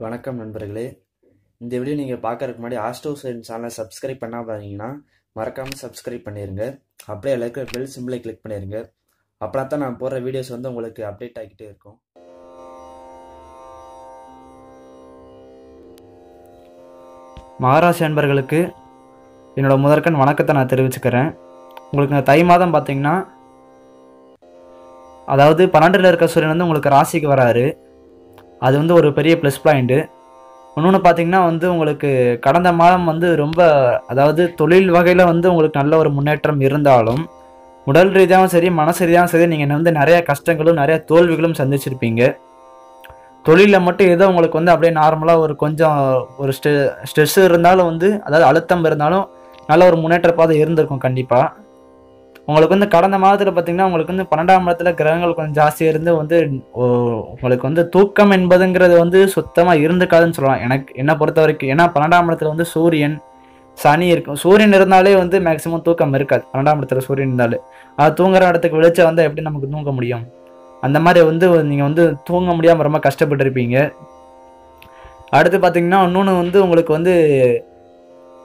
வணக்கம் நண்பர்களே. இந்த வீடியோ நீங்கள் பார்க்கறதுக்கு முன்னாடி ஆஸ்டோ சைன் சேனலை சப்ஸ்கிரைப் பண்ணாம இருந்தீங்கன்னா மறக்காமல் சப்ஸ்கிரைப் பண்ணிடுங்க அப்படியே எல்லாருக்கும் பெல் சிம்பிளை கிளிக் பண்ணிடுங்க அப்படின்னா தான் நான் போடுற வீடியோஸ் வந்து உங்களுக்கு அப்டேட் ஆகிக்கிட்டே இருக்கும். மகாராசி அன்பர்களுக்கு என்னோடய முதற்கண் வணக்கத்தை நான் தெரிவிச்சுக்கிறேன். உங்களுக்கு இந்த தை மாதம் பார்த்தீங்கன்னா அதாவது பன்னெண்டில் இருக்க சூரியன் வந்து உங்களுக்கு ராசிக்கு வராரு. அது வந்து ஒரு பெரிய ப்ளஸ் பாயிண்ட்டு இன்னொன்று பார்த்தீங்கன்னா வந்து உங்களுக்கு கடந்த மாதம் வந்து ரொம்ப அதாவது தொழில் வகையில் வந்து உங்களுக்கு நல்ல ஒரு முன்னேற்றம் இருந்தாலும் உடல் ரீதியாகவும் சரி மனசு ரீதியாகவும் சரி நீங்கள் வந்து நிறைய கஷ்டங்களும் நிறைய தோல்விகளும் சந்திச்சிருப்பீங்க. தொழிலில் மட்டும் ஏதோ உங்களுக்கு வந்து அப்படியே நார்மலாக ஒரு கொஞ்சம் ஒரு ஸ்ட்ரெ ஸ்ட்ரெஸ் இருந்தாலும் வந்து அதாவது அழுத்தம் இருந்தாலும் நல்ல ஒரு முன்னேற்ற பாதை இருந்திருக்கும் கண்டிப்பாக உங்களுக்கு வந்து கடந்த மாதத்தில் பார்த்தீங்கன்னா உங்களுக்கு வந்து பன்னெண்டாம் இடத்துல கிரகங்கள் கொஞ்சம் ஜாஸ்தியாக இருந்து வந்து உங்களுக்கு வந்து தூக்கம் என்பதுங்கிறது வந்து சுத்தமாக இருந்துக்காதுன்னு சொல்லலாம். எனக்கு என்னை பொறுத்த வரைக்கும் ஏன்னா பன்னெண்டாம் இடத்துல வந்து சூரியன் சனி இருக்கும். சூரியன் இருந்தாலே வந்து மேக்ஸிமம் தூக்கம் இருக்காது. பன்னெண்டாம் இடத்துல சூரியன் இருந்தாலே. அது தூங்குற இடத்துக்கு வெளிச்சம் வந்தால் எப்படி நமக்கு தூங்க முடியும்? அந்த மாதிரி வந்து நீங்கள் வந்து தூங்க முடியாமல் ரொம்ப கஷ்டப்பட்டு இருப்பீங்க அடுத்து பார்த்தீங்கன்னா இன்னொன்று வந்து உங்களுக்கு வந்து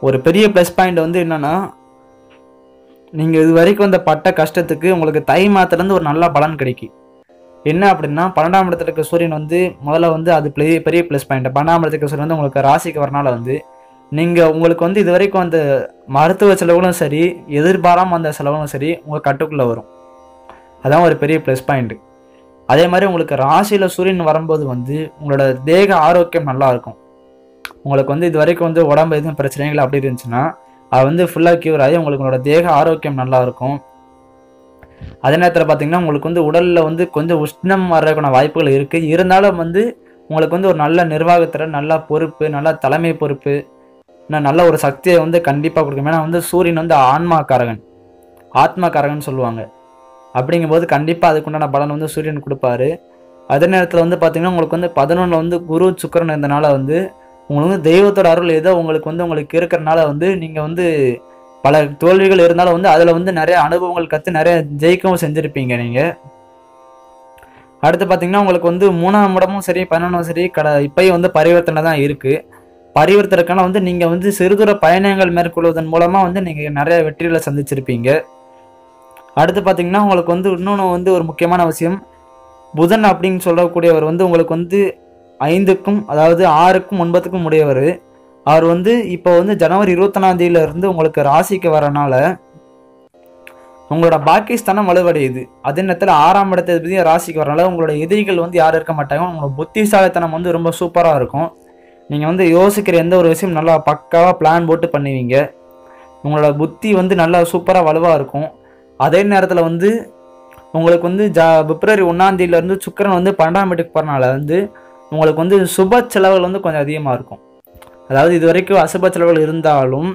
ஒரு பெரிய ப்ளஸ் பாயிண்ட் வந்து என்னென்னா நீங்கள் இது வரைக்கும் வந்த பட்ட கஷ்டத்துக்கு உங்களுக்கு தை மாதத்துலேருந்து ஒரு நல்ல பலன் கிடைக்கும் என்ன அப்படின்னா பன்னெண்டாம் இடத்துல இருக்க சூரியன் வந்து முதல்ல வந்து அது பெரிய பெரிய ப்ளஸ் பாயிண்ட் பன்னெண்டாம் இடத்துல இருக்க சூரியன் வந்து உங்களுக்கு ராசிக்கு வரனால வந்து நீங்கள் உங்களுக்கு வந்து இது வரைக்கும் அந்த மருத்துவ செலவுகளும் சரி எதிர்பாராமல் அந்த செலவும் சரி உங்கள் கட்டுக்குள்ளே வரும். அதான் ஒரு பெரிய ப்ளஸ் பாயிண்ட் அதே மாதிரி உங்களுக்கு ராசியில் சூரியன் வரும்போது வந்து உங்களோட தேக ஆரோக்கியம் நல்லா இருக்கும். உங்களுக்கு வந்து இது வரைக்கும் வந்து உடம்பு எதுவும் பிரச்சனைகள் அப்படி இருந்துச்சுன்னா அது வந்து ஃபுல்லாக க்யூர் ஆகி உங்களுக்கு உங்களோட தேக ஆரோக்கியம் நல்லா இருக்கும் அதே நேரத்தில் பார்த்தீங்கன்னா உங்களுக்கு வந்து உடலில் வந்து கொஞ்சம் உஷ்ணம் வர்றதுக்கான வாய்ப்புகள் இருக்குது இருந்தாலும் வந்து உங்களுக்கு வந்து ஒரு நல்ல நிர்வாகத்தில் நல்ல பொறுப்பு நல்ல தலைமை பொறுப்பு இன்னும் நல்ல ஒரு சக்தியை வந்து கண்டிப்பாக கொடுக்கும். ஏன்னா வந்து சூரியன் வந்து ஆன்மாக்காரகன். ஆத்மாக்காரகன் சொல்லுவாங்க. அப்படிங்கும்போது கண்டிப்பாக அதுக்குண்டான பலன் வந்து சூரியன் கொடுப்பாரு. அதே நேரத்தில் வந்து பார்த்திங்கன்னா உங்களுக்கு வந்து பதினொன்றில் வந்து குரு சுக்கிரன் இருந்தனால வந்து உங்களுக்கு வந்து தெய்வத்தோட அருள் ஏதோ உங்களுக்கு வந்து உங்களுக்கு இருக்கிறனால வந்து நீங்கள் வந்து பல தோல்விகள் இருந்தாலும் வந்து அதில் வந்து நிறைய அனுபவங்கள் கற்று நிறைய ஜெயிக்கவும் செஞ்சுருப்பீங்க நீங்கள் அடுத்து பார்த்தீங்கன்னா உங்களுக்கு வந்து மூணாம் இடமும் சரி பதினொன்றும் சரி கட இப்பயும் வந்து பரிவர்த்தனை தான் இருக்குது பரிவர்த்தனைக்கான வந்து நீங்கள் வந்து சிறுதூர பயணங்கள் மேற்கொள்வதன் மூலமாக வந்து நீங்கள் நிறைய வெற்றிகளை சந்திச்சிருப்பீங்க. அடுத்து பார்த்தீங்கன்னா உங்களுக்கு வந்து இன்னொன்று வந்து ஒரு முக்கியமான விஷயம். புதன் அப்படின்னு சொல்லக்கூடியவர் வந்து உங்களுக்கு வந்து ஐந்துக்கும் அதாவது ஆறுக்கும் ஒன்பதுக்கும் உடையவர். அவர் வந்து இப்போ வந்து ஜனவரி இருபத்தொன்னாம் இருந்து உங்களுக்கு ராசிக்கு வரனால உங்களோட பாக்கிஸ்தானம் வலுவடையுது. அதே நேரத்தில் ஆறாம் இடத்தை ராசிக்கு வரனால உங்களோட எதிரிகள் வந்து யாரும் இருக்க மாட்டாங்க. உங்களோட புத்திசாலித்தனம் வந்து ரொம்ப சூப்பராக இருக்கும். நீங்கள் வந்து யோசிக்கிற எந்த ஒரு விஷயம் நல்லா பக்காவாக பிளான் போட்டு பண்ணுவீங்க. உங்களோட புத்தி வந்து நல்லா சூப்பராக வலுவாக இருக்கும். அதே நேரத்தில் வந்து உங்களுக்கு வந்து ஜா பிப்ரவரி ஒன்றாந்தேதியிலேருந்து சுக்கரன் வந்து பன்னெண்டாம் வீட்டுக்கு போகிறனால வந்து உங்களுக்கு வந்து சுப செலவுகள் வந்து கொஞ்சம் அதிகமாக இருக்கும். அதாவது இது வரைக்கும் அசுப செலவுகள் இருந்தாலும்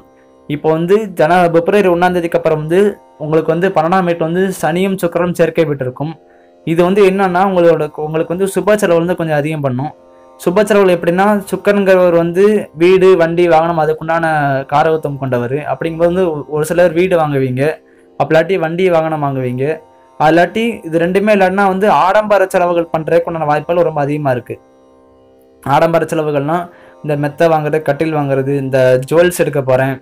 இப்போ வந்து ஜன பிப்ரவரி ஒன்றாந்தேதிக்கு அப்புறம் வந்து உங்களுக்கு வந்து பன்னெண்டாம் வீட்டு வந்து சனியும் சுக்கரம் சேர்க்கை விட்டுருக்கும் இது வந்து என்னன்னா உங்களோட உங்களுக்கு வந்து சுப செலவு வந்து கொஞ்சம் அதிகம் பண்ணும். சுப செலவுகள் எப்படின்னா சுக்கரங்கிறவர் வந்து வீடு வண்டி வாகனம் அதுக்குண்டான காரகத்துவம் கொண்டவர். அப்படிங்கும்போது வந்து ஒரு சிலர் வீடு வாங்குவீங்க. அப்பலாட்டி வண்டி வாகனம் வாங்குவீங்க. அல்லாட்டி இது ரெண்டுமே இல்லைன்னா வந்து ஆடம்பர செலவுகள் பண்ணுறதுக்குண்டான வாய்ப்புகள் ரொம்ப அதிகமாக இருக்குது ஆடம்பர செலவுகள்னா இந்த மெத்தை வாங்குறது கட்டில் வாங்குறது இந்த ஜுவல்ஸ் எடுக்க போகிறேன்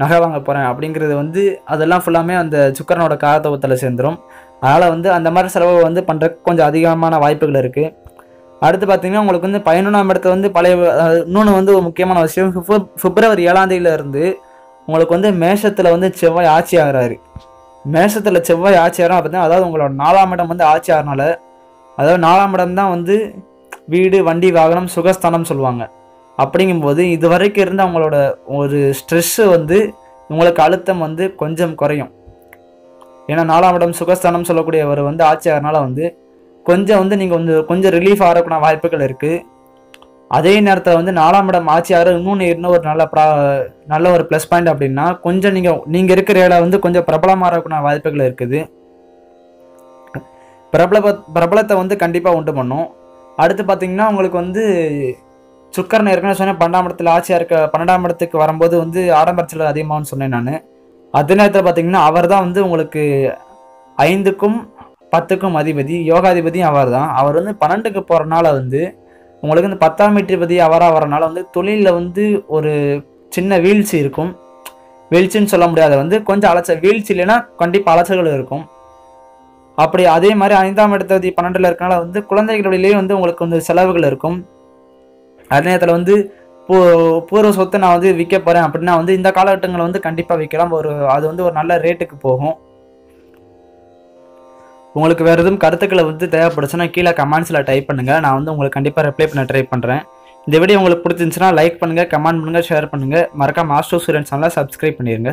நகை வாங்க போகிறேன் அப்படிங்கிறது வந்து அதெல்லாம் ஃபுல்லாமே அந்த சுக்கரனோட காரத்துவத்தில் சேர்ந்துரும். அதனால் வந்து அந்த மாதிரி செலவு வந்து பண்ணுறதுக்கு கொஞ்சம் அதிகமான வாய்ப்புகள் இருக்குது அடுத்து பார்த்தீங்கன்னா உங்களுக்கு வந்து பதினொன்றாம் இடத்துல வந்து பழைய இன்னொன்று வந்து ஒரு முக்கியமான விஷயம் பிப்ரவரி ஏழாம் தேதியிலேருந்து உங்களுக்கு வந்து மேஷத்தில் வந்து செவ்வாய் ஆட்சி ஆகிறாரு. மேஷத்தில் செவ்வாய் ஆட்சி ஆகிறோம் அப்படின்னா அதாவது உங்களோட நாலாம் இடம் வந்து ஆட்சி ஆகிறனால அதாவது நாலாம் இடம் தான் வந்து வீடு வண்டி வாகனம் சுகஸ்தானம் சொல்லுவாங்க. அப்படிங்கும்போது இது வரைக்கும் அவங்களோட ஒரு ஸ்ட்ரெஸ்ஸு வந்து உங்களுக்கு அழுத்தம் வந்து கொஞ்சம் குறையும். ஏன்னா நாலாம் இடம் சுகஸ்தானம் சொல்லக்கூடியவர் வந்து ஆட்சி வந்து கொஞ்சம் வந்து நீங்கள் வந்து கொஞ்சம் ரிலீஃப் ஆகக்கூடிய வாய்ப்புகள் இருக்குது அதே நேரத்தில் வந்து நாலாம் இடம் ஆட்சி இன்னொன்று இன்னும் ஒரு நல்ல ப்ரா நல்ல ஒரு ப்ளஸ் பாயிண்ட் அப்படின்னா கொஞ்சம் நீங்கள் நீங்கள் இருக்கிற இடம் வந்து கொஞ்சம் பிரபலமாக இருக்கக்கூடிய வாய்ப்புகள் இருக்குது. பிரபல பிரபலத்தை வந்து கண்டிப்பாக உண்டு பண்ணும். அடுத்து பார்த்தீங்கன்னா உங்களுக்கு வந்து சுக்கரன் ஏற்கனவே சொன்னேன் பன்னெண்டாம் இடத்துல ஆட்சியாக இருக்க பன்னெண்டாம் இடத்துக்கு வரும்போது வந்து ஆடம்பர செலவு அதிகமாகும்னு சொன்னேன் நான். அதே நேரத்தில் பார்த்தீங்கன்னா அவர் தான் வந்து உங்களுக்கு ஐந்துக்கும் பத்துக்கும் அதிபதி யோகாதிபதியும் அவர் தான் அவர் வந்து பன்னெண்டுக்கு போகிறனால வந்து உங்களுக்கு இந்த பத்தாம் மீட்டர் அவராக வரனால வந்து தொழிலில் வந்து ஒரு சின்ன வீழ்ச்சி இருக்கும். வீழ்ச்சின்னு சொல்ல முடியாது. வந்து கொஞ்சம் அலைச்சல் வீழ்ச்சி இல்லைன்னா கண்டிப்பாக அலைச்சல்கள் இருக்கும். அப்படி அதே மாதிரி ஐந்தாம் இடத்ததி பன்னெண்டில் இருக்கனால வந்து குழந்தைகளிலேயே வந்து உங்களுக்கு வந்து செலவுகள் இருக்கும். அதே நேரத்தில் வந்து பூ பூர்வ சொத்தை நான் வந்து விற்க போகிறேன் அப்படின்னா வந்து இந்த காலகட்டங்களில் வந்து கண்டிப்பாக விற்கலாம். ஒரு அது வந்து ஒரு நல்ல ரேட்டுக்கு போகும். உங்களுக்கு வேறு எதுவும் கருத்துக்களை வந்து தேவைப்படுச்சுன்னா கீழே கமெண்ட்ஸில் டைப் பண்ணுங்கள் நான் வந்து உங்களுக்கு கண்டிப்பாக ரிப்ளை பண்ண ட்ரை பண்ணுறேன் இந்த வீடியோ உங்களுக்கு பிடிச்சிருந்துச்சுன்னா லைக் பண்ணுங்கள் கமெண்ட் பண்ணுங்கள் ஷேர் பண்ணுங்கள் மறக்காம மாஸ்டர் ஸ்டூடெண்ட்ஸ் சேனலை சப்ஸ்கிரைப் பண்ணிடுங்க